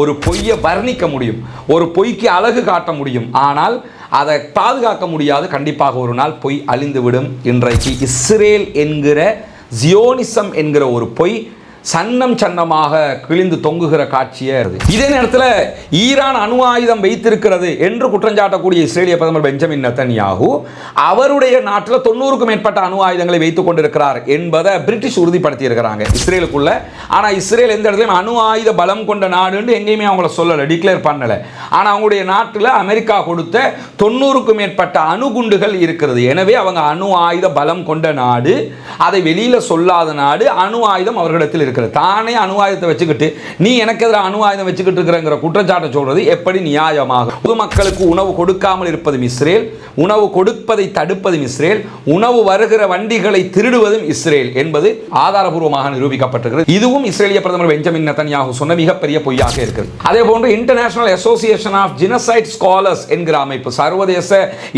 ஒரு பொய்யை வர்ணிக்க முடியும் ஒரு பொய்க்கு அழகு காட்ட முடியும். ஆனால் அதை பாதுகாக்க முடியாது. கண்டிப்பாக ஒரு நாள் பொய் அழிந்துவிடும். இன்றைக்கு இஸ்ரேல் என்கிற ஜியோனிசம் என்கிற ஒரு பொய் சன்னம் சன்னமாக கிழிந்து தொங்குகிற காட்சியே அது. இதே நேரத்தில் ஈரான் அணு ஆயுதம் வைத்திருக்கிறது என்று குற்றஞ்சாட்டக்கூடிய இஸ்ரேலிய பிரதமர் பெஞ்சமின் நெத்தன்யாகு அவருடைய நாட்டில் தொண்ணூறுக்கும் மேற்பட்ட அணு ஆயுதங்களை வைத்துக் கொண்டிருக்கிறார் என்பதை பிரிட்டிஷ் உறுதிப்படுத்தி இருக்கிறாங்க இஸ்ரேலுக்குள்ள. ஆனால் இஸ்ரேல் எந்த இடத்துலையும் அணு ஆயுத பலம் கொண்ட நாடுன்னு எங்கேயுமே அவங்கள சொல்லலை டிக்ளேர் பண்ணலை. ஆனால் அவங்களுடைய நாட்டில் அமெரிக்கா கொடுத்த தொண்ணூறுக்கும் மேற்பட்ட அணுகுண்டுகள் இருக்கிறது. எனவே அவங்க அணு ஆயுத பலம் கொண்ட நாடு அதை வெளியில் சொல்லாத நாடு அணு ஆயுதம் அவர்களிடத்தில் இருக்கிறது. தானே அணு ஆயுதத்தை வச்சுக்கிட்டு நீ எனக்கு எதிராக அணு ஆயுதம் வச்சுக்கிட்டு இருக்கிறங்கிற குற்றச்சாட்டை சொல்றது எப்படி நியாயமாக? பொதுமக்களுக்கு உணவு கொடுக்காமல் இருப்பதும் இஸ்ரேல் உணவு கொடுப்பதை தடுப்பதும் இஸ்ரேல் உணவு வருகிற வண்டிகளை திருடுவதும் இஸ்ரேல் என்பது ஆதாரபூர்வமாக நிரூபிக்கப்பட்டிருக்கிறது. இதுவும் இஸ்ரேலிய பிரதமர் பெஞ்சமின் நெத்தன்யாகு சொன்ன மிகப்பெரிய பொய்யாக இருக்கிறது. அதே போன்று international association of genocide scholars என்கிற அமைப்பு சர்வதேச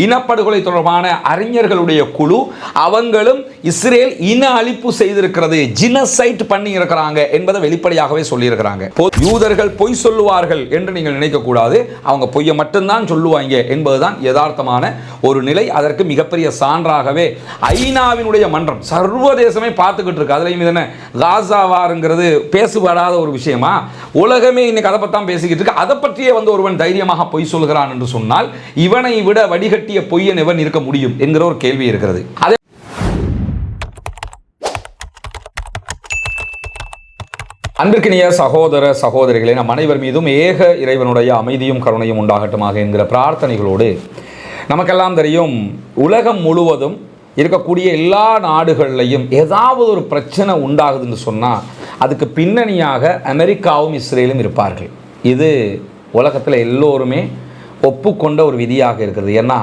இனப்படுகொலை தொடர்பான அறிஞர்களுடைய குழு அவங்களும் இஸ்ரேல் இன அழிப்பு செய்திருக்கிறது ஜினசைட் பண்ணி இருக்கிறாங்க என்பதை வெளிப்படையாகவே சொல்லியிருக்கிறாங்க. யூதர்கள் பொய் சொல்லுவார்கள் என்று நீங்கள் நினைக்கக்கூடாது. அவங்க பொய்யை மட்டும்தான் சொல்லுவாங்க என்பதுதான் யதார்த்தமான ஒரு நிலை. அதற்கு மிகப்பெரிய சான்றாகவே ஐநாவினுடைய மன்றம் சர்வதேசமே பார்த்துக்கிட்டு இருக்கு. அதுலேயும் என்ன? காசாவாருங்கிறது பேசுபடாத ஒரு விஷயமா? உலகமே இன்னைக்கு அதை பற்றி பேசிக்கிட்டு இருக்கு. அதை பற்றியே வந்து ஒருவன் தைரியமாக பொய் சொல்கிறான் என்று சொன்னால் இவனை விட வடிகட்டிய பொய்யன் எவன் இருக்க முடியும் என்கிற ஒரு கேள்வி இருக்கிறது. அதே அன்பிற்கினிய சகோதர சகோதரிகளே நம் அனைவர் மீதும் ஏக இறைவனுடைய அமைதியும் கருணையும் உண்டாகட்டுமாக என்கிற பிரார்த்தனைகளோடு நமக்கெல்லாம் தெரியும் உலகம் முழுவதும் இருக்கக்கூடிய எல்லா நாடுகள்லையும் ஏதாவது ஒரு பிரச்சனை உண்டாகுதுன்னு சொன்னால் அதுக்கு பின்னணியாக அமெரிக்காவும் இஸ்ரேலும் இருப்பார்கள். இது உலகத்தில் எல்லோருமே ஒப்புக்கொண்ட ஒரு விதியாக இருக்கிறது. ஏன்னா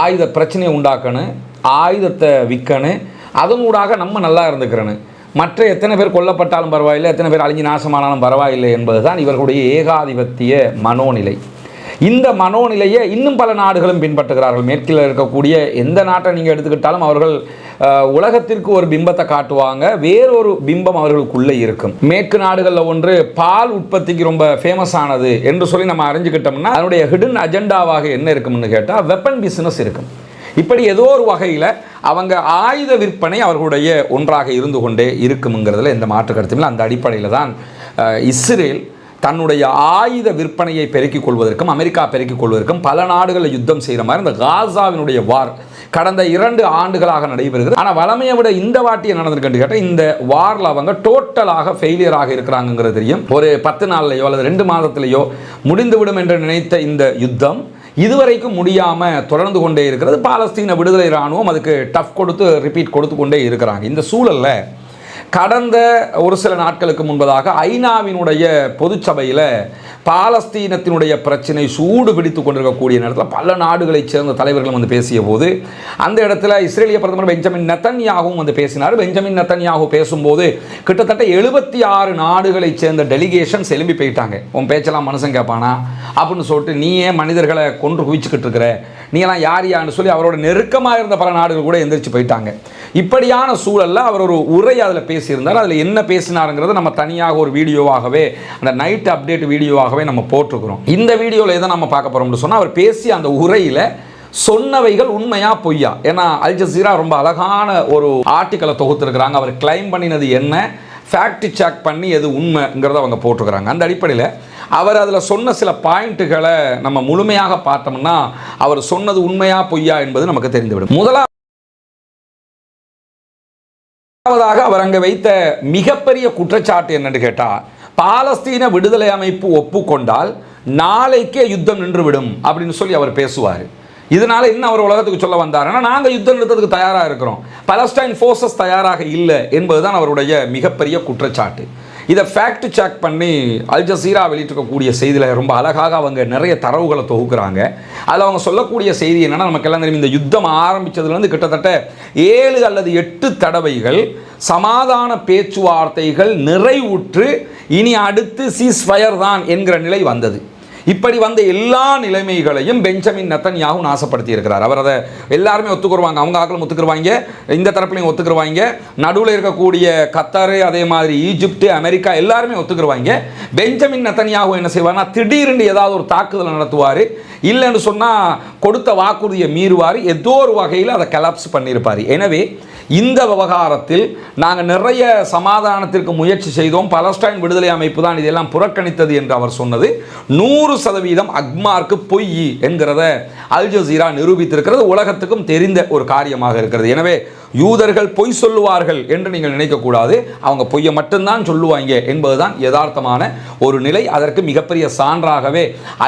ஆயுத பிரச்சனையை உண்டாக்கணும் ஆயுதத்தை விற்கணும் அதனூடாக நம்ம நல்லா இருந்துக்கிறேன்னு மற்ற எத்தனை பேர் கொல்லப்பட்டாலும் பரவாயில்லை எத்தனை பேர் அழிஞ்சு நாசமானாலும் பரவாயில்லை என்பதுதான் இவர்களுடைய ஏகாதிபத்திய மனோநிலை. இந்த மனோநிலையை இன்னும் பல நாடுகளும் பின்பற்றுகிறார்கள். மேற்கில் இருக்கக்கூடிய எந்த நாட்டை நீங்கள் எடுத்துக்கிட்டாலும் அவர்கள் உலகத்திற்கு ஒரு பிம்பத்தை காட்டுவாங்க. வேறொரு பிம்பம் அவர்களுக்குள்ளே இருக்கும். மேற்கு நாடுகளில் ஒன்று பால் உற்பத்திக்கு ரொம்ப ஃபேமஸ் ஆனது என்று சொல்லி நம்ம அறிஞ்சுக்கிட்டோம்னா அதனுடைய ஹிடன் அஜெண்டாவாக என்ன இருக்கும்னு கேட்டால் வெப்பன் பிஸ்னஸ் இருக்கும். இப்படி ஏதோ ஒரு வகையில் அவங்க ஆயுத விற்பனை அவர்களுடைய ஒன்றாக இருந்து கொண்டே இருக்குங்கிறதுல எந்த மாற்று கருத்தும் இல்லை. அந்த அடிப்படையில் தான் இஸ்ரேல் தன்னுடைய ஆயுத விற்பனையை பெருக்கிக் கொள்வதற்கும் அமெரிக்கா பெருக்கிக் கொள்வதற்கும் பல நாடுகளில் யுத்தம் செய்கிற மாதிரி இந்த காசாவினுடைய வார் கடந்த இரண்டு ஆண்டுகளாக நடைபெறுகிறது. ஆனால் வளமையை விட இந்த வாட்டி என்ன நடந்திருக்குன்னு கேட்டால் இந்த வாரில் அவங்க டோட்டலாக ஃபெயிலியராக இருக்கிறாங்கிறது தெரியும். ஒரு பத்து நாள்லையோ அல்லது ரெண்டு மாதத்திலேயோ முடிந்துவிடும் என்று நினைத்த இந்த யுத்தம் இதுவரைக்கும் முடியாமல் தொடர்ந்து கொண்டே இருக்கிறது. பாலஸ்தீன விடுதலை இராணுவம் அதுக்கு டஃப் கொடுத்து ரிப்பீட் கொடுத்து கொண்டே இருக்கிறாங்க. இந்த சூழலில் கடந்த ஒரு சில நாட்களுக்கு முன்பதாக ஐநாவினுடைய பொதுச்சபையில் பாலஸ்தீனத்தினுடைய பிரச்சனை சூடு பிடித்து கொண்டிருக்கக்கூடிய நேரத்தில் பல நாடுகளைச் சேர்ந்த தலைவர்களும் வந்து பேசிய போது அந்த இடத்துல இஸ்ரேலிய பிரதமர் பெஞ்சமின் நெத்தன்யாகவும் வந்து பேசினார். பெஞ்சமின் நெத்தன்யாகு பேசும்போது கிட்டத்தட்ட எழுபத்தி ஆறு நாடுகளைச் சேர்ந்த டெலிகேஷன்ஸ் எழும்பி போயிட்டாங்க. உன் பேச்செல்லாம் மனுஷன் கேட்பானா அப்படின்னு சொல்லிட்டு நீ ஏன் மனிதர்களை கொன்று குவிச்சுக்கிட்டு இருக்கிற நீங்களாம் யார் யான்னு சொல்லி அவரோட நெருக்கமாக இருந்த பல நாடுகள் கூட எந்திரிச்சு போயிட்டாங்க. இப்படியான சூழலில் அவர் ஒரு உரை அதில் பேசியிருந்தார். அதில் என்ன பேசினாருங்கிறத நம்ம தனியாக ஒரு வீடியோவாகவே அந்த நைட் அப்டேட் வீடியோவாகவே நம்ம போட்டிருக்கிறோம். இந்த வீடியோவில் எதை நம்ம பார்க்க போகிறோம்னு சொன்னால் அவர் பேசிய அந்த உரையில் சொன்னவைகள் உண்மையா பொய்யா? ஏன்னா அல் ஜசீரா ரொம்ப அழகான ஒரு ஆர்டிக்கலை தொகுத்துருக்குறாங்க. அவர் கிளைம் பண்ணினது என்ன? ஃபேக்ட் செக் பண்ணி எது உண்மைங்கிறத அவங்க போட்டிருக்கிறாங்க. அந்த அடிப்படையில் அவர் அதில் சொன்ன சில பாயிண்ட்டுகளை நம்ம முழுமையாக பார்த்தோம்னா அவர் சொன்னது உண்மையா பொய்யா என்பது நமக்கு தெரிந்துவிடும். முதலாவது முதலாவதாக அவர் அங்கே வைத்த மிகப்பெரிய குற்றச்சாட்டு என்னன்னு கேட்டால் பாலஸ்தீன விடுதலை அமைப்பு ஒப்புக்கொண்டால் நாளைக்கே யுத்தம் நின்றுவிடும் அப்படின்னு சொல்லி அவர் பேசுவார். இதனால இன்னும் அவர் உலகத்துக்கு சொல்ல வந்தாருன்னா நாங்கள் யுத்தம் நிறுத்தத்துக்கு தயாராக இருக்கிறோம். பலஸ்டைன் ஃபோர்ஸஸ் தயாராக இல்லை என்பதுதான் அவருடைய மிகப்பெரிய குற்றச்சாட்டு. இதை ஃபேக்ட் செக் பண்ணி அல் ஜசீரா வெளியிட்டிருக்கக்கூடிய செய்தியில் ரொம்ப அழகாக அவங்க நிறைய தரவுகளை தொகுக்கிறாங்க. அதில் அவங்க சொல்லக்கூடிய செய்தி என்னென்னா நமக்கு எல்லாம் தெரியும் இந்த யுத்தம் ஆரம்பித்ததுலேருந்து கிட்டத்தட்ட ஏழு அல்லது எட்டு தடவைகள் சமாதான பேச்சுவார்த்தைகள் நிறைவுற்று இனி அடுத்து சீஸ்ஃபயர் தான் என்கிற நிலை வந்தது. இப்படி வந்த எல்லா நிலைமைகளையும் பெஞ்சமின் நத்தன்யாகு நாசப்படுத்தி இருக்கிறார் அவர் அதை எல்லாருமே ஒத்துக்குருவாங்க அவங்க ஆக்களும் ஒத்துக்குருவாங்க இந்த தரப்புலையும் ஒத்துக்குருவாங்க நடுவில் இருக்கக்கூடிய கத்தார் அதே மாதிரி ஈஜிப்ட் அமெரிக்கா எல்லாருமே ஒத்துக்குருவாங்க பெஞ்சமின் நத்தன்யாகு என்ன செய்வார்னா திடீர்னு ஏதாவது ஒரு தாக்குதல் நடத்துவார். இல்லைன்னு சொன்னால் கொடுத்த வாக்குறுதியை மீறுவார். ஏதோ ஒரு வகையில் அதை கலாப்ஸ் பண்ணியிருப்பார். எனவே இந்த விவகாரத்தில் நாங்கள் நிறைய சமாதானத்திற்கு முயற்சி செய்தோம். பலஸ்டைன் விடுதலை அமைப்பு தான் இதெல்லாம் புறக்கணித்தது என்று அவர் சொன்னது. நூறு சதவீதம் அக்மார்க்கு பொய் என்கிறத அல் ஜசீரா நிரூபித்திருக்கிறது. உலகத்துக்கும் தெரிந்த ஒரு காரியமாக இருக்கிறது. எனவே யூதர்கள் பொய் சொல்லுவார்கள் என்று நீங்கள் நினைக்கக்கூடாது அவங்க பொய்யை மட்டும்தான் சொல்லுவாங்க என்பதுதான் யதார்த்தமான ஒரு நிலை. அதற்கு மிகப்பெரிய சான்றாகவே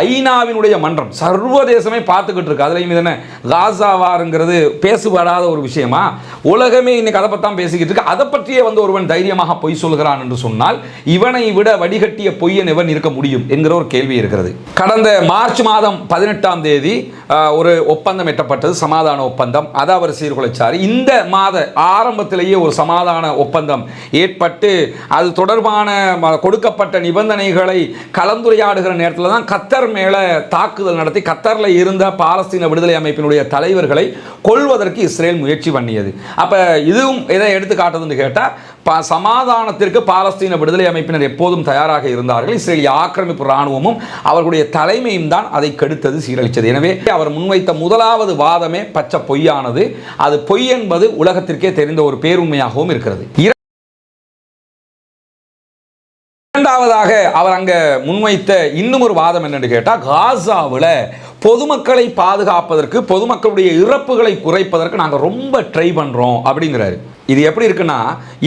ஐநாவினுடைய மன்றம் சர்வதேசமே பார்த்துக்கிட்டு இருக்கு. அதுலேயும் இது என்ன? காசாவாருங்கிறது பேசுபடாத ஒரு விஷயமா? உலக உலகமே இன்னைக்கு அதை பற்றி பேசிக்கிட்டு இருக்கு. அதை பற்றியே வந்து ஒருவன் தைரியமாக பொய் சொல்கிறான் என்று சொன்னால் இவனை விட வடிகட்டிய பொய்யன் எவன் இருக்க முடியும் என்கிற ஒரு கேள்வி இருக்கிறது. கடந்த மார்ச் மாதம் பதினெட்டாம் தேதி ஒரு ஒப்பந்தம் எட்டப்பட்டது சமாதான ஒப்பந்தம். அதை அவர் சீர்குலைச்சார். இந்த மாத ஆரம்பத்திலேயே ஒரு சமாதான ஒப்பந்தம் ஏற்பட்டு அது தொடர்பான ம- கொடுக்கப்பட்ட நிபந்தனைகளை கலந்துரையாடுகிற நேரத்தில் தான் கத்தர் மேலே தாக்குதல் நடத்தி கத்தரில் இருந்த பாலஸ்தீன விடுதலை அமைப்பினுடைய தலைவர்களை கொள்வதற்கு இஸ்ரேல் முயற்சி பண்ணியது. அப்போ இதுவும் எதை எடுத்து காட்டுதுன்னு கேட்டால் சமாதானத்திற்கு பாலஸ்தீன விடுதலை அமைப்பினர் எப்போதும் தயாராக இருந்தார்கள். இஸ்ரேலிய ஆக்கிரமிப்பு இராணுவமும் அவர்களுடைய தலைமையும் தான் அதை கெடுத்தது சீரழித்தது. எனவே அவர் முன்வைத்த முதலாவது வாதமே பச்சை பொய்யானது. அது பொய் என்பது உலகத்திற்கே தெரிந்த ஒரு பேருண்மையாகவும் இருக்கிறது. முதலாவதாக அவர் அங்கே முன்வைத்த இன்னும் ஒரு வாதம் என்னென்னு கேட்டால் காசாவில் பொதுமக்களை பாதுகாப்பதற்கு பொதுமக்களுடைய இறப்புகளை குறைப்பதற்கு நாங்கள் ரொம்ப ட்ரை பண்ணுறோம் அப்படிங்கிறாரு. இது எப்படி இருக்குன்னா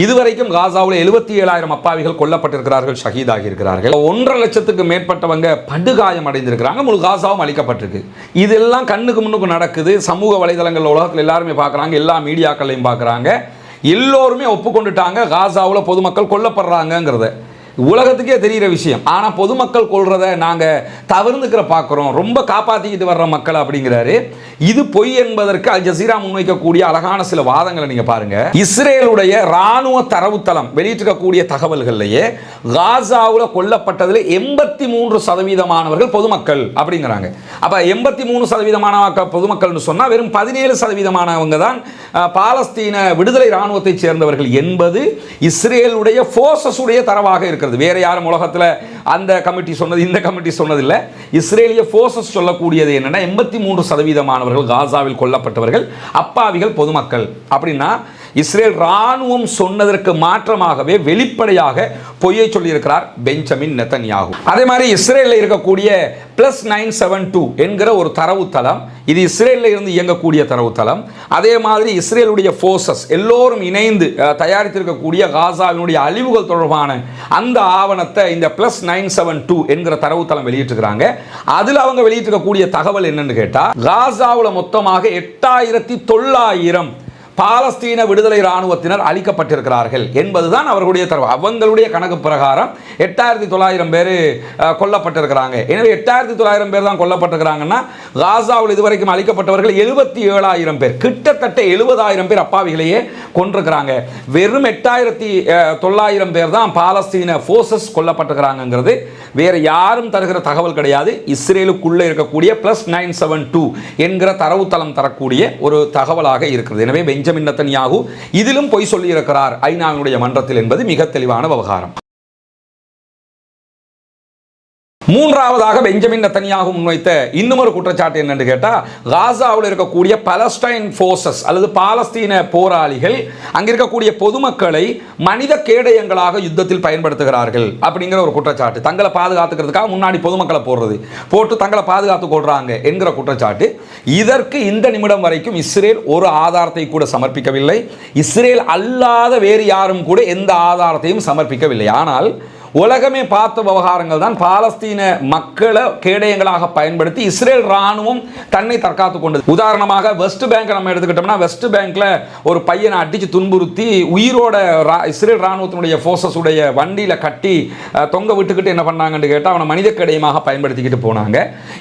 இதுவரைக்கும் காசாவில் எழுபத்தி ஏழாயிரம் அப்பாவிகள் கொல்லப்பட்டிருக்கிறார்கள் ஷஹீதாகி இருக்கிறார்கள் ஒன்றரை லட்சத்துக்கு மேற்பட்டவங்க படுகாயம் அடைந்திருக்கிறாங்க முழு காசாவும் அளிக்கப்பட்டிருக்கு இதெல்லாம் கண்ணுக்கு முன்னுக்கு நடக்குது சமூக வலைதளங்கள் உலகத்தில் எல்லாருமே பார்க்குறாங்க எல்லா மீடியாக்களையும் பார்க்குறாங்க எல்லோருமே ஒப்புக்கொண்டுட்டாங்க காசாவில் பொதுமக்கள் கொல்லப்படுறாங்கங்கிறத. உலகத்துக்கே தெரிகிற விஷயம். ஆனால் பொதுமக்கள் கொள்றத நாங்கள் தவிர்ந்துக்கிற பார்க்குறோம் ரொம்ப காப்பாற்றிக்கிட்டு வர்ற மக்கள் அப்படிங்கிறாரு. இது பொய் என்பதற்கு அல் ஜசீரா முன்வைக்கக்கூடிய அழகான சில வாதங்களை நீங்கள் பாருங்க. இஸ்ரேலுடைய இராணுவ தரவுத்தளம் வெளியிட்டிருக்கக்கூடிய தகவல்கள்லையே காசாவில் கொல்லப்பட்டதில் எண்பத்தி மூன்று சதவீதமானவர்கள் பொதுமக்கள் அப்படிங்கிறாங்க. அப்போ எண்பத்தி மூணு சதவீதமான பொதுமக்கள்னு சொன்னால் வெறும் பதினேழு சதவீதமானவங்க தான் பாலஸ்தீன விடுதலை இராணுவத்தைச் சேர்ந்தவர்கள் என்பது இஸ்ரேலுடைய ஃபோர்ஸஸுடைய தரவாக இருக்கு. இருக்கிறது. வேறு யாரும் உலகத்தில் அந்த கமிட்டி சொன்னது இந்த கமிட்டி சொன்னதில்லை. இஸ்ரேலிய ஃபோர்ஸஸ் சொல்லக்கூடியது என்னென்னா எண்பத்தி மூன்று சதவீதமானவர்கள் காசாவில் கொல்லப்பட்டவர்கள் அப்பாவிகள் பொதுமக்கள். அப்படின்னா இஸ்ரேல் ராணுவம் சொன்னதற்கு மாற்றமாகவே வெளிப்படையாக பொய்யை சொல்லியிருக்கிறார் பெஞ்சமின் நெத்தன்யாகு. அதே மாதிரி இஸ்ரேலில் இருக்கக்கூடிய பிளஸ் நைன் செவன் டூ என்கிற ஒரு தரவுத்தளம் இது இஸ்ரேலில் இருந்து இயங்கக்கூடிய தரவுத்தளம். அதே மாதிரி இஸ்ரேலுடைய ஃபோர்ஸஸ் எல்லோரும் இணைந்து அஹ், தயாரித்திருக்கக்கூடிய காசாவினுடைய அழிவுகள் தொடர்பான அந்த ஆவணத்தை இந்த பிளஸ் நைன் செவன் டூ என்கிற தரவுத்தளம் வெளியிட்டிருக்கிறாங்க. அதில் அவங்க வெளியிட்டிருக்கக்கூடிய தகவல் என்னன்னு கேட்டால் காசாவில் மொத்தமாக எட்டாயிரத்தி தொள்ளாயிரம் பாலஸ்தீன விடுதலை இராணுவத்தினர் அழிக்கப்பட்டிருக்கிறார்கள் என்பதுதான் அவர்களுடைய தரவு. அவங்களுடைய கணக்கு பிரகாரம் எட்டாயிரத்தி தொள்ளாயிரம் பேர் கொல்லப்பட்டிருக்கிறாங்க. எனவே எட்டாயிரத்தி தொள்ளாயிரம் பேர் தான் கொல்லப்பட்டிருக்கிறாங்கன்னா காசாவில் இதுவரைக்கும் அழிக்கப்பட்டவர்கள் எழுபத்தி ஏழாயிரம் பேர். கிட்டத்தட்ட எழுபதாயிரம் பேர் அப்பாவிகளையே கொண்டிருக்கிறாங்க வெறும் எட்டாயிரத்தி தொள்ளாயிரம் பேர் தான் பாலஸ்தீன ஃபோர்ஸஸ் கொல்லப்பட்டிருக்கிறாங்கிறது வேறு யாரும் தருகிற தகவல் கிடையாது. இஸ்ரேலுக்குள்ளே இருக்கக்கூடிய ப்ளஸ் நைன் செவன் டூ என்கிற தரவுத்தளம் தரக்கூடிய ஒரு தகவலாக இருக்கிறது. எனவே பெஞ்சமின் நத்தன்யாகு. இதிலும் பொய் சொல்லியிருக்கிறார் ஐநாவினுடைய மன்றத்தில் என்பது மிக தெளிவான விவகாரம். மூன்றாவதாக பெஞ்சமின் நத்தனியாக முன்வைத்த இன்னும் ஒரு குற்றச்சாட்டு என்னன்னு கேட்டால் காசாவில் இருக்கக்கூடிய பலஸ்டைன் ஃபோர்ஸஸ் அல்லது பாலஸ்தீன போராளிகள் அங்கே இருக்கக்கூடிய பொதுமக்களை மனித கேடயங்களாக யுத்தத்தில் பயன்படுத்துகிறார்கள் அப்படிங்கிற ஒரு குற்றச்சாட்டு. தங்களை பாதுகாத்துக்கிறதுக்காக முன்னாடி பொதுமக்களை போடுறது. போட்டு தங்களை பாதுகாத்து கொள்றாங்க என்கிற குற்றச்சாட்டு. இதற்கு இந்த நிமிடம் வரைக்கும் இஸ்ரேல் ஒரு ஆதாரத்தை கூட சமர்ப்பிக்கவில்லை. இஸ்ரேல் அல்லாத வேறு யாரும் கூட எந்த ஆதாரத்தையும் சமர்ப்பிக்கவில்லை. ஆனால் உலகமே பார்த்த விவகாரங்கள் தான் பாலஸ்தீன மக்களை கேடயங்களாக பயன்படுத்தி இஸ்ரேல் ராணுவம் தன்னை தற்காத்து கொண்டது. உதாரணமாக வெஸ்ட் பேங்க் நம்ம எடுத்துக்கிட்டோம்னா வெஸ்ட் பேங்க்ல ஒரு பையனை அடிச்சு துன்புறுத்தி உயிரோட ரா- இஸ்ரேல் ராணுவத்தினுடைய ஃபோர்ஸஸ் உடைய வண்டியில கட்டி தொங்க விட்டுக்கிட்டு என்ன பண்ணாங்கன்னு கேட்டால் அவனை மனித கேடயமாக பயன்படுத்திக்கிட்டு போனாங்க.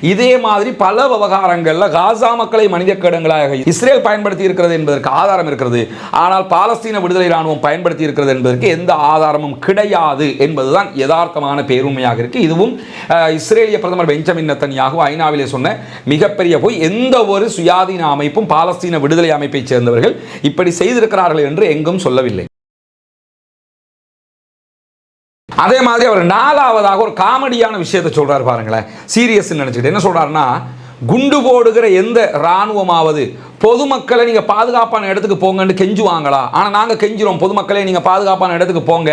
இதே மாதிரி பல விவகாரங்கள்ல காசா மக்களை மனித கேடங்களாக இஸ்ரேல் பயன்படுத்தி இருக்கிறது என்பதற்கு ஆதாரம் இருக்கிறது. ஆனால் பாலஸ்தீன விடுதலை ராணுவம் பயன்படுத்தி இருக்கிறது என்பதற்கு எந்த ஆதாரமும் கிடையாது என்பதுதான் இதுதான் யதார்த்தமான பேருண்மையாக இருக்குது இதுவும் இஸ்ரேலிய பிரதமர் பெஞ்சமின் நெத்தன்யாகு ஐநாவிலே சொன்ன மிகப்பெரிய போய். எந்த ஒரு சுயாதீன அமைப்பும் பாலஸ்தீன விடுதலை அமைப்பைச் சேர்ந்தவர்கள் இப்படி செய்திருக்கிறார்கள் என்று எங்கும் சொல்லவில்லை. அதே மாதிரி அவர் நாலாவதாக ஒரு காமெடியான விஷயத்தை சொல்றாரு பாருங்களேன். சீரியஸ் நினைச்சிட்டு என்ன சொல்றாருன்னா குண்டு போடுகிற எந்த இராணுவமாவது பொதுமக்களை நீங்கள் பாதுகாப்பான இடத்துக்கு போங்கன்னு கெஞ்சுவாங்களா? ஆனால் நாங்கள் கெஞ்சிரோம் பொதுமக்களே நீங்கள் பாதுகாப்பான இடத்துக்கு போங்க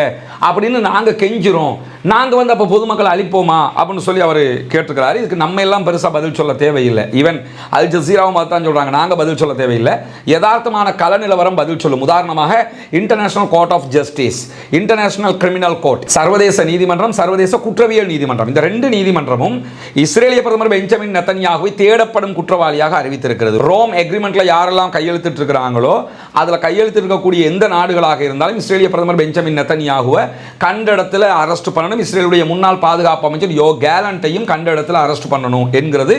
அப்படின்னு நாங்கள் கெஞ்சிரோம் நாங்கள் வந்து அப்போ பொதுமக்களை அழிப்போமா? அப்படின்னு சொல்லி அவர் கேட்டிருக்கிறாரு. இதுக்கு நம்ம எல்லாம் பெருசாக பதில் சொல்ல தேவையில்லை. ஈவன் அல் ஜசீராவும் அதுதான் சொல்கிறாங்க நாங்கள் பதில் சொல்ல தேவையில்லை. யதார்த்தமான கல நிலவரம் பதில் சொல்லும். உதாரணமாக international court of justice international criminal court சர்வதேச நீதிமன்றம் சர்வதேச குற்றவியல் நீதிமன்றம். இந்த ரெண்டு நீதிமன்றமும் இஸ்ரேலிய பிரதமர் பெஞ்சமின் நெத்தன்யாகுவை தேடப்படும் குற்றவாளியாக அறிவித்திருக்கிறது. ரோம் எக்ரிமெண்ட் எக்ரிமெண்ட்ல யாரெல்லாம் கையெழுத்திட்டு இருக்கிறாங்களோ அதில் கையெழுத்து இருக்கக்கூடிய எந்த நாடுகளாக இருந்தாலும் இஸ்ரேலிய பிரதமர் பெஞ்சமின் நெத்தனியாகுவை கண்ட இடத்துல அரெஸ்ட் பண்ணணும். இஸ்ரேலுடைய முன்னாள் பாதுகாப்பு அமைச்சர் யோ கேலண்டையும் கண்ட இடத்துல அரெஸ்ட் பண்ணணும் என்கிறது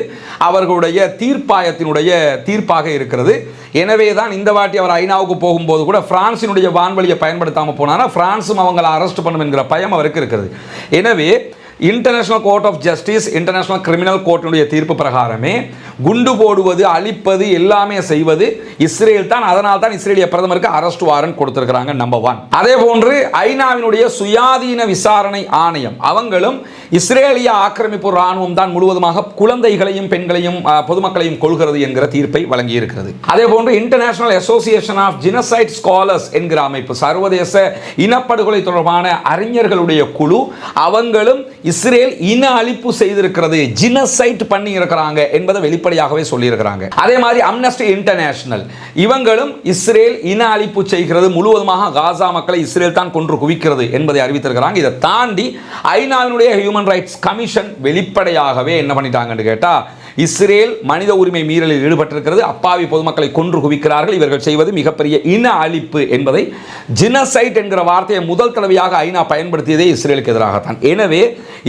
அவர்களுடைய தீர்ப்பாயத்தினுடைய தீர்ப்பாக இருக்கிறது. எனவே தான் இந்த வாட்டி அவர் ஐநாவுக்கு போகும்போது கூட பிரான்சினுடைய வான்வழியை பயன்படுத்தாமல் போனாரா? பிரான்ஸும் அவங்களை அரெஸ்ட் பண்ணும் என்கிற பயம் அவருக்கு இருக்கிறது. எனவே international court of justice international criminal கோர்ட்டினுடைய தீர்ப்பு பிரகாரமே குண்டு போடுவது அழிப்பது எல்லாமே செய்வது இஸ்ரேல் தான். அதனால் தான் இஸ்ரேலிய பிரதமருக்கு அரெஸ்ட் வாரண்ட் கொடுத்திருக்கிறாங்க நம்பர் ஒன் அதே போன்று ஐநாவினுடைய சுயாதீன விசாரணை ஆணையம் அவங்களும் இஸ்ரேலிய ஆக்கிரமிப்பு ராணுவம் தான் முழுவதுமாக குழந்தைகளையும் பெண்களையும் பொதுமக்களையும் கொள்கிறது என்கிற தீர்ப்பை வழங்கியிருக்கிறது. அதே போன்று international association of genocide scholars என்கிற அமைப்பு சர்வதேச இனப்படுகொலை தொடர்பான அறிஞர்களுடைய குழு அவங்களும் இஸ்ரேல் இன அழிப்பு செய்திருக்கிறது ஜினசைட் பண்ணி இருக்கிறாங்க என்பதை வெளிப்படையாகவே சொல்லியிருக்கிறாங்க. அதே மாதிரி அம்னஸ்டி இன்டர்நேஷனல் இவங்களும் இஸ்ரேல் இன அழிப்பு செய்கிறது முழுவதுமாக காசா மக்களை இஸ்ரேல் தான் கொன்று குவிக்கிறது என்பதை அறிவித்திருக்கிறாங்க. இதை தாண்டி ஐநாவினுடைய ஹியூமன் ரைட்ஸ் கமிஷன் வெளிப்படையாகவே என்ன பண்ணிட்டாங்கன்னு கேட்டால் இஸ்ரேல் மனித உரிமை மீறலில் ஈடுபட்டிருக்கிறது. அப்பாவி பொதுமக்களை கொன்று குவிக்கிறார்கள். இவர்கள் செய்வது மிகப்பெரிய இன அழிப்பு என்பதை ஜினசைட் என்கிற வார்த்தையை முதல் தடவையாக ஐநா பயன்படுத்தியதே இஸ்ரேலுக்கு எதிராகத்தான். எனவே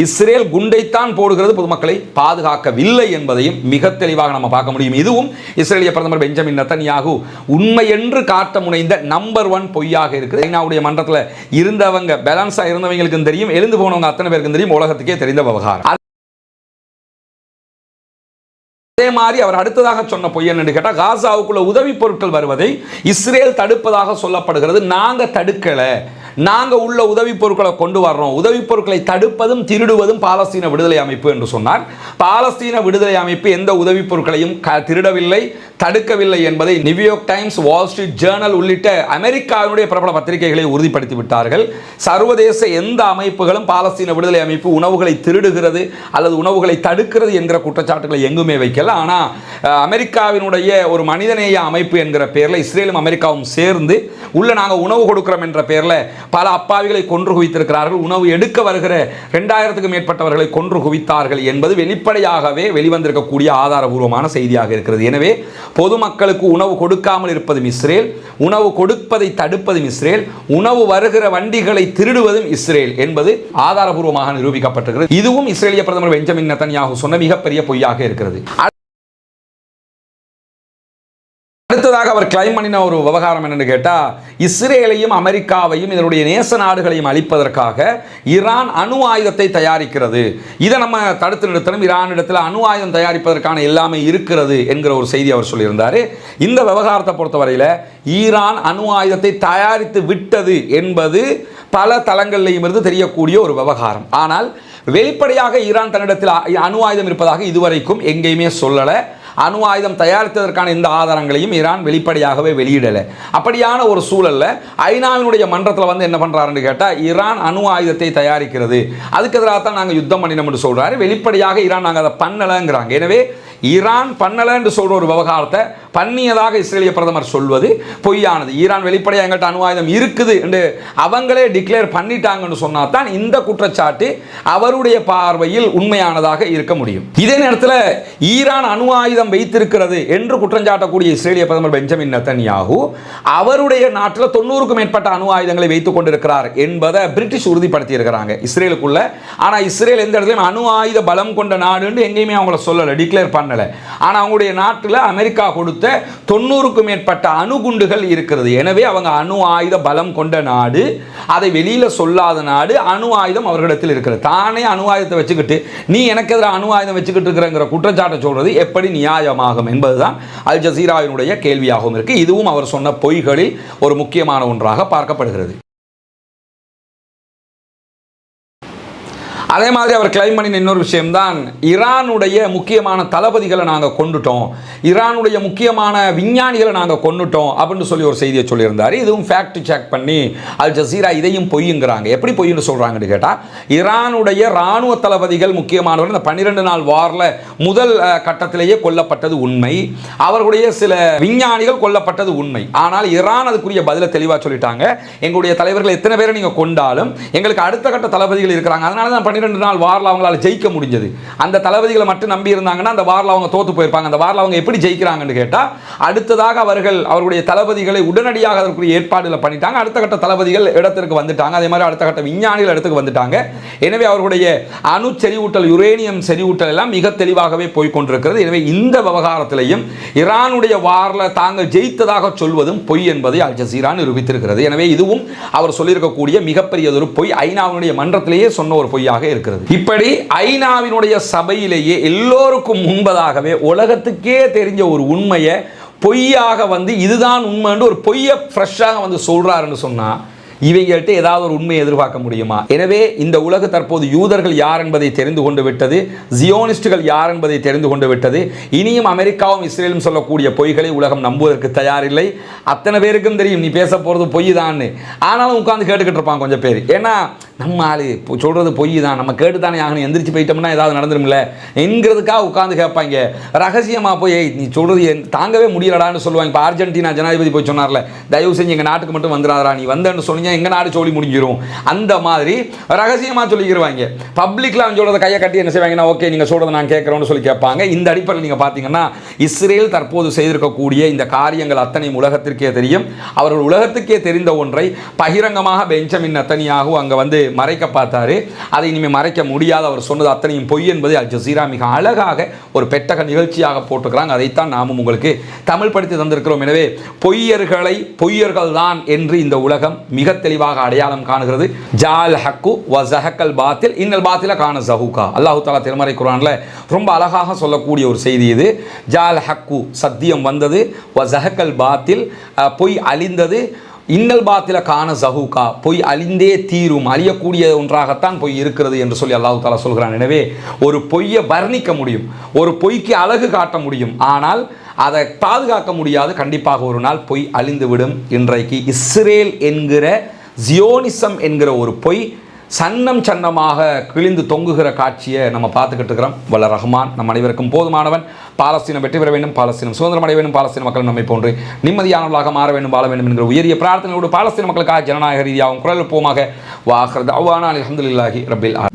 இஸ்ரேல் குண்டைத்தான் போடுகிறது. பொதுமக்களை பாதுகாக்கவில்லை என்பதையும் மிக தெளிவாக நம்ம பார்க்க முடியும். இதுவும் இஸ்ரேலிய பிரதமர் பெஞ்சமின் நத்தன்யாகு உண்மை என்று காட்ட முனைந்த நம்பர் ஒன் பொய்யாக இருக்குது. ஐநாவுடைய மன்றத்தில் இருந்தவங்க பேலன்ஸாக இருந்தவங்களுக்கும் தெரியும். எழுந்து போனவங்க அத்தனை பேருக்கும் தெரியும். உலகத்துக்கே தெரிந்த விவகாரம். அதே மாதிரி அவர் அடுத்ததாக சொன்ன பொய் என்னன்னு கேட்டால் காசாவுக்குள்ள உதவி பொருட்கள் வருவதை இஸ்ரேல் தடுப்பதாக சொல்லப்படுகிறது. நாங்கள் தடுக்கலை. நாங்கள் உள்ள உதவி பொருட்களை கொண்டு வர்றோம். உதவி பொருட்களை தடுப்பதும் திருடுவதும் பாலஸ்தீன விடுதலை அமைப்பு என்று சொன்னார். பாலஸ்தீன விடுதலை அமைப்பு எந்த உதவி பொருட்களையும் க- திருடவில்லை. தடுக்கவில்லை என்பதை New York Times Wall Street Journal உள்ளிட்ட அமெரிக்காவினுடைய பிரபல பத்திரிகைகளை உறுதிப்படுத்தி விட்டார்கள் சர்வதேச எந்த அமைப்புகளும் பாலஸ்தீன விடுதலை அமைப்பு உணவுகளை திருடுகிறது அல்லது உணவுகளை தடுக்கிறது என்கிற குற்றச்சாட்டுகளை எங்குமே வைக்கல. ஆனால் அமெரிக்காவினுடைய ஒரு மனிதநேய அமைப்பு என்கிற பேரில் இஸ்ரேலும் அமெரிக்காவும் சேர்ந்து உள்ள நாங்கள் உணவு கொடுக்கிறோம் என்ற பெயரில் பல அப்பாவிகளை கொன்று குவித்திருக்கிறார்கள். உணவு எடுக்க வருகிற ரெண்டாயிரத்துக்கும் மேற்பட்டவர்களை கொன்று குவித்தார்கள் என்பது வெளிப்படையாகவே வெளிவந்திருக்கக்கூடிய ஆதாரபூர்வமான செய்தியாக இருக்கிறது. எனவே பொதுமக்களுக்கு உணவு கொடுக்காமல் இருப்பதும் இஸ்ரேல் உணவு கொடுப்பதை தடுப்பதும் இஸ்ரேல் உணவு வருகிற வண்டிகளை திருடுவதும் இஸ்ரேல் என்பது ஆதாரபூர்வமாக நிரூபிக்கப்பட்டிருக்கிறது. இதுவும் இஸ்ரேலிய பிரதமர் பெஞ்சமின் நத்தன்யாகு சொன்ன மிகப்பெரிய பொய்யாக இருக்கிறது. அடுத்ததாக அவர் கிளைம் பண்ணின ஒரு விவகாரம் என்னன்னு கேட்டால் இஸ்ரேலையும் அமெரிக்காவையும் இதனுடைய நேச நாடுகளையும் அழிப்பதற்காக ஈரான் அணு ஆயுதத்தை தயாரிக்கிறது. இதை நம்ம தடுத்து நிறுத்தணும். ஈரானிடத்தில் அணு ஆயுதம் தயாரிப்பதற்கான எல்லாமே இருக்கிறது என்கிற ஒரு செய்தி அவர் சொல்லியிருந்தார். இந்த விவகாரத்தை பொறுத்தவரையில் ஈரான் அணு ஆயுதத்தை தயாரித்து விட்டது என்பது பல தளங்களிலும் இருந்து தெரியக்கூடிய ஒரு விவகாரம். ஆனால் வெளிப்படையாக ஈரான் தன்னிடத்தில் அணு ஆயுதம் இருப்பதாக இதுவரைக்கும் எங்கேயுமே சொல்லலை. அணு ஆயுதம் தயாரித்ததற்கான எந்த ஆதாரங்களையும் ஈரான் வெளிப்படையாகவே வெளியிடலை. அப்படியான ஒரு சூழல்ல ஐநாவினுடைய மன்றத்தில் வந்து என்ன பண்ணுறாருன்னு கேட்டால் ஈரான் அணு ஆயுதத்தை தயாரிக்கிறது. அதுக்கு எதிராக தான் நாங்கள் யுத்தம் பண்ணினோம்னு சொல்கிறாரு வெளிப்படையாக ஈரான் நாங்கள் அதை பண்ணலைங்கிறாங்க. எனவே ஈரான் பண்ணலைன்னு என்று ஒரு விவகாரத்தை பண்ணியதாக இஸ்ரேலிய பிரதமர் சொல்வது பொய்யானது. ஈரான் வெளிப்படையாக எங்கள்கிட்ட அணு ஆயுதம் இருக்குது என்று அவங்களே டிக்ளேர் பண்ணிட்டாங்கன்னு சொன்னா தான் இந்த குற்றச்சாட்டு அவருடைய பார்வையில் உண்மையானதாக இருக்க முடியும். இதே நேரத்தில் ஈரான் அணு ஆயுதம் வைத்திருக்கிறது என்று குற்றஞ்சாட்டக்கூடிய இஸ்ரேலிய பிரதமர் பெஞ்சமின் நத்தன்யாகு அவருடைய நாட்டில் தொண்ணூறுக்கும் மேற்பட்ட அணு ஆயுதங்களை வைத்துக் கொண்டிருக்கிறார் என்பதை பிரிட்டிஷ் உறுதிப்படுத்தி இருக்கிறாங்க இஸ்ரேலுக்குள்ள. ஆனால் இஸ்ரேல் எந்த இடத்துலையும் அணு ஆயுத பலம் கொண்ட நாடுன்னு எங்கேயுமே அவங்கள சொல்லலை டிக்ளேர் பண்ணலை. ஆனால் அவங்களுடைய நாட்டில் அமெரிக்கா கொடுத்த தொண்ணூறுக்கும் மேற்பட்ட அணுகுண்டுகள் இருக்கிறது. எனவே அவங்க அணு ஆயுத பலம் கொண்ட நாடு அதை வெளியில் சொல்லாத நாடு அணு ஆயுதம் அவர்களிடத்தில் இருக்கிறது. தானே அணு ஆயுதத்தை வச்சுக்கிட்டு நீ எனக்கு எதிராக அணு ஆயுதம் வச்சுக்கிட்டு இருக்கிறங்கிற குற்றச்சாட்டை சொல்கிறது எப்படி நியாயமாகும் என்பதுதான் அல் ஜசீராவினுடைய கேள்வியாகவும் இருக்குது இதுவும் அவர் சொன்ன பொய்களில் ஒரு முக்கியமான ஒன்றாக பார்க்கப்படுகிறது. அதே மாதிரி அவர் கிளைம் பண்ணின இன்னொரு விஷயம்தான் ஈரானுடைய முக்கியமான தளபதிகளை நாங்கள் கொண்டுட்டோம். ஈரானுடைய முக்கியமான விஞ்ஞானிகளை நாங்கள் கொண்டுட்டோம் அப்படின்னு சொல்லி ஒரு செய்தியை சொல்லியிருந்தார். இதுவும் ஃபேக்ட் செக் பண்ணி அல் ஜசீரா இதையும் பொய்யுங்கிறாங்க. எப்படி பொய்ன்னு சொல்கிறாங்கன்னு கேட்டால் ஈரானுடைய இராணுவ தளபதிகள் முக்கியமானவர் இந்த பன்னிரெண்டு நாள் வாரில் முதல் கட்டத்திலேயே கொல்லப்பட்டது உண்மை. அவர்களுடைய சில விஞ்ஞானிகள் கொல்லப்பட்டது உண்மை. ஆனால் ஈரான் அதுக்குரிய பதிலை தெளிவாக சொல்லிட்டாங்க. எங்களுடைய தலைவர்கள் எத்தனை பேரை நீங்கள் கொண்டாலும் எங்களுக்கு அடுத்த கட்ட தளபதிகள் இருக்கிறாங்க. அதனால தான் பன்னிரெண்டு நாள் வாரில் அவங்களால ஜெயிக்க முடிஞ்சது. அந்த தளபதிகளை மட்டும் நம்பி இருந்தாங்கன்னா அந்த வாரில் அவங்க தோத்து போயிருப்பாங்க. அந்த வாரில் அவங்க எப்படி ஜெயிக்கிறாங்கன்னு கேட்டால் அடுத்ததாக அவர்கள் அவருடைய தளபதிகளை உடனடியாக அதற்குரிய ஏற்பாடுகளை பண்ணிட்டாங்க. அடுத்த கட்ட தளபதிகள் இடத்திற்கு வந்துட்டாங்க. அதே மாதிரி அடுத்த கட்ட விஞ்ஞானிகள் இடத்துக்கு வந்துட்டாங்க. எனவே அவர்களுடைய அணு செறிவூட்டல் யுரேனியம் செறிவூட்டல் எல்லாம் மிக தெளிவாகவே போய்கொண்டிருக்கிறது எனவே இந்த விவகாரத்திலையும் ஈரானுடைய வாரில் தாங்கள் ஜெயித்ததாக சொல்வதும் பொய் என்பதை அல் ஜசீரா நிரூபித்திருக்கிறது. எனவே இதுவும் அவர் சொல்லியிருக்கக்கூடிய மிகப்பெரியதொரு பொய். ஐநாவுடைய மன்றத்திலேயே சொன்ன ஒரு பொய்யாக இருக்கிறது. இப்படி ஐநாவினுடைய சபையிலேயே எல்லோருக்கும் முன்பதாகவே உலகத்துக்கே தெரிஞ்ச ஒரு உண்மையை பொய்யாக வந்து இதுதான் உண்மைன்னு ஒரு பொய்யை ஃப்ரெஷ்ஷாக வந்து சொல்றாருன்னு சொன்னா இவைகள்ட்ட ஏதாவது ஒரு உண்மையை எதிர்பார்க்க முடியுமா? எனவே இந்த உலக தற்போது யூதர்கள் யார் என்பதை தெரிந்து கொண்டு விட்டது ஜியோனிஸ்டுகள் யார் என்பதை தெரிந்து கொண்டு விட்டது இனியும் அமெரிக்காவும் இஸ்ரேலும் சொல்லக்கூடிய பொய்களை உலகம் நம்புவதற்கு தயாரில்லை. அத்தனை பேருக்கும் தெரியும் நீ பேச போகிறது பொய் தான் ஆனாலும் உட்காந்து கேட்டுக்கிட்டு இருப்பான் கொஞ்சம் பேர். ஏன்னா நம்ம ஆளு சொல்கிறது பொய் தான் நம்ம கேட்டு தானே ஆகணும். எந்திரிச்சு போயிட்டோம்னா ஏதாவது நடந்துரும்ல. என்கிறதுக்காக உட்காந்து கேட்பாங்க. ரகசியமா போய் நீ சொல்கிறது என் தாங்கவே முடியலடான்னு சொல்லுவாங்க. இப்போ அர்ஜென்டினா ஜனாதிபதி போய் சொன்னார்ல தயவு செஞ்சு எங்கள் நாட்டுக்கு மட்டும் வந்துடாதடா. நீ வந்தேன்னு சொன்னீங்க எங்கள் நாடு சொல்லி முடிஞ்சிடும் அந்த மாதிரி ரகசியமாக சொல்லிக்கிடுவாங்க பப்ளிக்கில் அவன் சொல்கிறத கையை கட்டி என்ன செய்வாங்கன்னா ஓகே நீங்கள் சொல்கிறத நான் கேட்குறோன்னு சொல்லி கேட்பாங்க. இந்த அடிப்படையில் நீங்கள் பார்த்தீங்கன்னா இஸ்ரேல் தற்போது செய்திருக்கக்கூடிய இந்த காரியங்கள் அத்தனையும் உலகத்திற்கே தெரியும். அவர்கள் உலகத்துக்கே தெரிந்த ஒன்றை பகிரங்கமாக பெஞ்சமின் நத்தனியாகு அங்கே வந்து மறைக்க பார்த்தாரு. அதை இனிமேல் மறைக்க முடியாது. அவர் சொன்னது அத்தனையும் பொய் என்பதை அல் ஜசீரா மிக அழகாக ஒரு பெட்டக நிகழ்ச்சியாக போட்டுக்கிறாங்க அதைத்தான் நாமும் உங்களுக்கு தமிழ் படித்து தந்திருக்கிறோம். எனவே பொய்யர்களை பொய்யர்கள் தான் என்று இந்த உலகம் மிக தெளிவாக அடையாளம் காணுகிறது. ஜால் ஹக்கு வ ஜஹக்கல் பாத்தில். இன்னல் பாத்தில காண ஜஹூகா அல்லாஹு தாலா திருமறை குரானில் ரொம்ப அழகாக சொல்லக்கூடிய ஒரு செய்தி இது. ஜால் ஹக்கு சத்தியம் வந்தது வ ஜஹக்கல் பாத்தில் பொய் அழிந்தது இன்னல் பாத்தில காண ஜஹூகா பொய் அழிந்தே தீரும் அழியக்கூடிய ஒன்றாகத்தான் பொய் இருக்கிறது என்று சொல்லி அல்லாஹு தாலா சொல்கிறான். எனவே ஒரு பொய்யை வர்ணிக்க முடியும் ஒரு பொய்க்கு அழகு காட்ட முடியும். ஆனால் அதை பாதுகாக்க முடியாது. கண்டிப்பாக ஒரு நாள் பொய் அழிந்துவிடும். இன்றைக்கு இஸ்ரேல் என்கிற ஜியோனிசம் என்கிற ஒரு பொய் சன்னம் சன்னமாக கிழிந்து தொங்குகிற காட்சியை நம்ம பார்த்துக்கிட்டு இருக்கிறோம். வல்ல ரஹ்மான் நம் அனைவருக்கும் போதுமானவன். பாலஸ்தீனம் வெற்றி பெற வேண்டும். பாலஸ்தீனம் சுதந்திரம் அடைய வேண்டும். பாலஸ்தீன மக்கள் நம்மை போன்று நிம்மதியானவர்களாக மாற வேண்டும் வாழ வேண்டும் என்கிற உயரிய பிரார்த்தனையோடு பாலஸ்தீன மக்களுக்காக ஜனநாயக ரீதியாகவும் குரல் போமாக வாஹர் அவ்வானா அலமதுல்லாஹி ரபில் ஆர்